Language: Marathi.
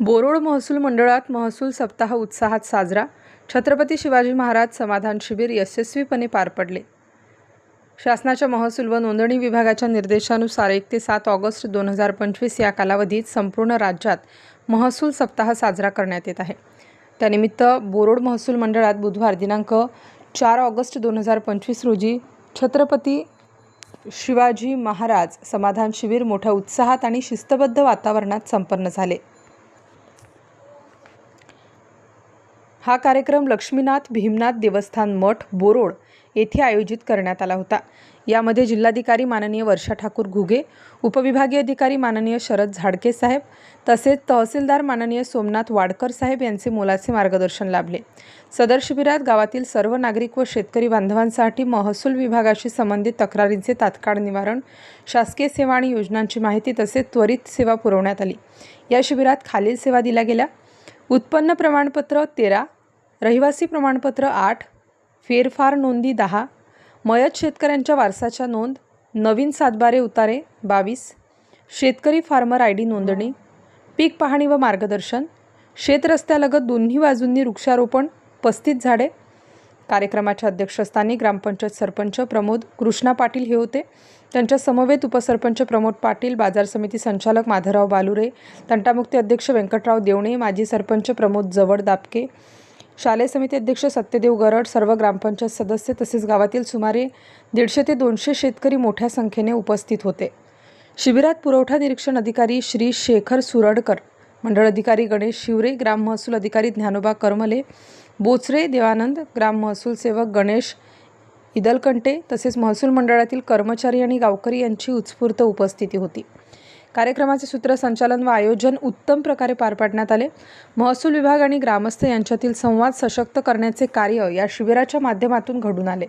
बोरोड महसूल मंडळात महसूल सप्ताह उत्साहात साजरा. छत्रपती शिवाजी महाराज समाधान शिबिर यशस्वीपणे पार पडले. शासनाच्या महसूल व नोंदणी विभागाच्या निर्देशानुसार एक ते सात ऑगस्ट दोन हजार पंचवीस या कालावधीत संपूर्ण राज्यात महसूल सप्ताह साजरा करण्यात येत आहे. त्यानिमित्त बोरोड महसूल मंडळात बुधवार दिनांक चार ऑगस्ट दोन हजार पंचवीस रोजी छत्रपती शिवाजी महाराज समाधान शिबिर मोठ्या उत्साहात आणि शिस्तबद्ध वातावरणात संपन्न झाले. हा कार्यक्रम लक्ष्मीनाथ भीमनाथ देवस्थान मठ बोरोड येथे आयोजित करण्यात आला होता. यामध्ये जिल्हाधिकारी माननीय वर्षा ठाकूर घुगे उपविभागीय अधिकारी माननीय शरद झाडके साहेब तसेच तहसीलदार माननीय सोमनाथ वाडकर साहेब यांचे मोलाचे मार्गदर्शन लाभले. सदर शिबिरात गावातील सर्व नागरिक व शेतकरी बांधवांसाठी महसूल विभागाशी संबंधित तक्रारींचे तात्काळ निवारण शासकीय सेवा आणि योजनांची माहिती तसेच त्वरित सेवा पुरवण्यात आली. या शिबिरात खालील सेवा दिल्या गेल्या. उत्पन्न प्रमाणपत्र तेरा रहिवासी प्रमाणपत्र आठ फेरफार नोंदी दहा मयत शेतकऱ्यांच्या वारसाच्या नोंद नवीन सातबारे उतारे बावीस शेतकरी फार्मर आय डी नोंदणी पीक पाहणी व मार्गदर्शन शेतरस्त्यालगत दोन्ही बाजूंनी वृक्षारोपण पस्तीस झाडे. कार्यक्रमाच्या अध्यक्षस्थानी ग्रामपंचायत सरपंच प्रमोद कृष्णा पाटील हे होते. त्यांच्या समवेत उपसरपंच प्रमोद पाटील बाजार समिती संचालक माधवराव बालुरे तंटामुक्ती अध्यक्ष व्यंकटराव देवणे माजी सरपंच प्रमोद जवळ दापके शालेय समिती अध्यक्ष सत्यदेव गरड सर्व ग्रामपंचायत सदस्य तसेच गावातील सुमारे दीडशे ते दोनशे शेतकरी मोठ्या संख्येने उपस्थित होते. शिबिरात पुरवठा निरीक्षण अधिकारी श्री शेखर सुरडकर मंडळ अधिकारी गणेश शिवरे ग्राम महसूल अधिकारी ज्ञानोबा करमले बोचरे देवानंद ग्राम महसूल सेवक गणेश इदलकंटे तसेच महसूल मंडळातील कर्मचारी आणि गावकरी यांची उत्स्फूर्त उपस्थिती होती. कार्यक्रमाचे सूत्रसंचालन व आयोजन उत्तम प्रकारे पार पाडण्यात आले. महसूल विभाग आणि ग्रामस्थ यांच्यातील संवाद सशक्त करण्याचे कार्य या शिबिराच्या माध्यमातून घडून आले.